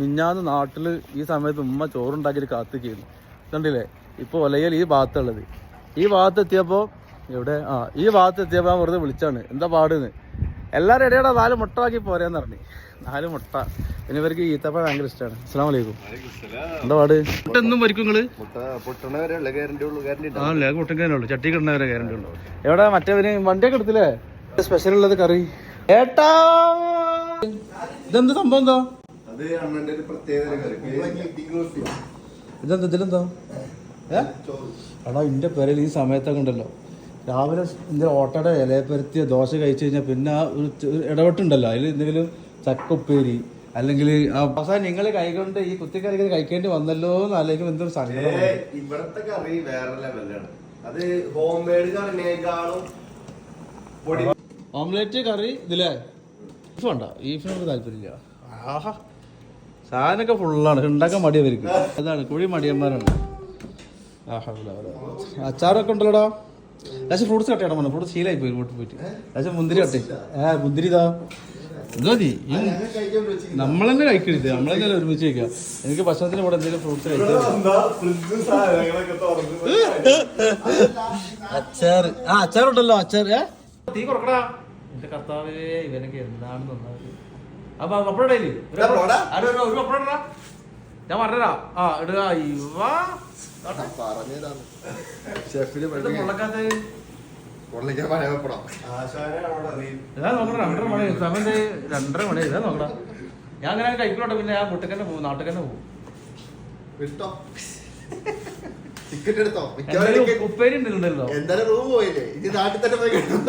മിഞ്ഞാന്ന് നാട്ടിൽ ഈ സമയത്ത് ഉമ്മ ചോറുണ്ടാക്കിയിട്ട് കാത്തിക്കുന്നു കണ്ടില്ലേ? ഇപ്പൊ ഒലയൽ ഈ ഭാഗത്തുള്ളത്. ഈ ഭാഗത്ത് എത്തിയപ്പോ എവിടെ? ആ ഈ ഭാഗത്ത് എത്തിയപ്പോ ഞാൻ വെറുതെ വിളിച്ചാണ്. എന്താ പാടുന്ന്? എല്ലാരും ഇടയുടെ നാല് മുട്ട ആക്കി പോരാന്ന് പറഞ്ഞു. നാല് മുട്ട. പിന്നെ ഇവർക്ക് ഈത്തപ്പഴം ഭയങ്കര ഇഷ്ടമാണ് അസ്സാം വലൈക്കും എന്താ പാട്? മുട്ട എന്നും വരിക്കും നിങ്ങൾ മുട്ട പൊട്ടണ ഗ്യാരണ്ടി ഉള്ളൂ ഗ്യാരണ്ടി ആ അല്ലേ കുട്ടക്കാനുള്ളൂ ചട്ടി കിടന്നവരെ ഗ്യാരണ്ടി ഉള്ളൂ. എവിടെ? മറ്റേവന് വണ്ടിയൊക്കെ എടുത്തില്ലേ? സ്പെഷ്യൽ ഉള്ളത് കറി ഏട്ടാ! ഇതെന്ത് സംഭവം എന്താ? അത് അണ്ണന്റെ ഒരു പ്രത്യേകത കറി ഇതെന്താ ഇതിലെന്താ? ഏ? എടാ ഇന്റെ പേരിൽ ഈ സമയത്തൊക്കെ ഉണ്ടല്ലോ. രാവിലെ ഇന്റെ ഓട്ടയുടെ ഇലയപ്പരത്തിയ ദോശ കഴിച്ചു കഴിഞ്ഞാൽ പിന്നെ ആ ഒരു ഇടപെട്ടുണ്ടല്ലോ അതിൽ എന്തെങ്കിലും ചക്കുപ്പേരി അല്ലെങ്കിൽ അവസാനം നിങ്ങൾ കൈകൊണ്ട് ഈ കുത്തിക്കറി കഴിക്കേണ്ടി വന്നല്ലോ എന്ന് ആലോചിക്കുമ്പോൾ എന്തൊരു സംഗതി ഇവിടത്തെ കറി വേറെ ലെവലാണ് അത് ഹോം മെയ്ഡ് കറിനേക്കാളും പൊടി ഓംലേറ്റ് കറി ഇതിലേ. ബീഫ് വേണ്ട. ബീഫിനോട് താല്പര്യമില്ല. ആഹാ. സാധനമൊക്കെ ഫുള്ളാണ് ഉണ്ടാക്കാൻ മടി മടിയവർക്ക് അതാണ് കുഴി മടിയന്മാരാണ്. അച്ചാറൊക്കെ ഉണ്ടല്ലോടാ? ലേശം ഫ്രൂട്ട്സ് കട്ടയാണ് പറഞ്ഞു. ഫ്രൂട്ട്സ് ശീലായി പോയി വീട്ടിൽ പോയിട്ട്. ലേശം മുന്തിരി കട്ട് ഏ മുന്തിരി ഇതാ. ഇത് മതി. നമ്മൾ തന്നെ കഴിക്കരുത്. നമ്മൾ തന്നെ ഒരുമിച്ച് കഴിക്കാം എനിക്ക് ഭക്ഷണത്തിന് കൂടെ എന്തെങ്കിലും ഫ്രൂട്ട്സ് കഴിക്കാം അച്ചാർ. ആ അച്ചാറുണ്ടല്ലോ അച്ചാർ. ഏ? തീ കുറക്കടാ എന്റെ കർത്താവേ ഇവനൊക്കെ എന്താണ് നന്നായത് അപ്പൊ പപ്പടം? ഒരു പപ്പടം. ഞാൻ പറഞ്ഞതാ ആ ഇടുക ഇവ. രണ്ടര മണി. ഇതാ നോക്കടാ ഞാൻ അങ്ങനെ കഴിക്കലോട്ടെ പിന്നെ ഞാൻ വീട്ടിൽ പോകും നാട്ടക്കന്നെ പോകും. ടിക്കറ്റ് എടുത്തോ. എന്തായാലും ഉപ്പേരി ഉണ്ടല്ലോ. എന്തായാലും റൂം പോയില്ലേ? ഇത് നാട്ടിൽ തന്നെ പോയി കിട്ടും.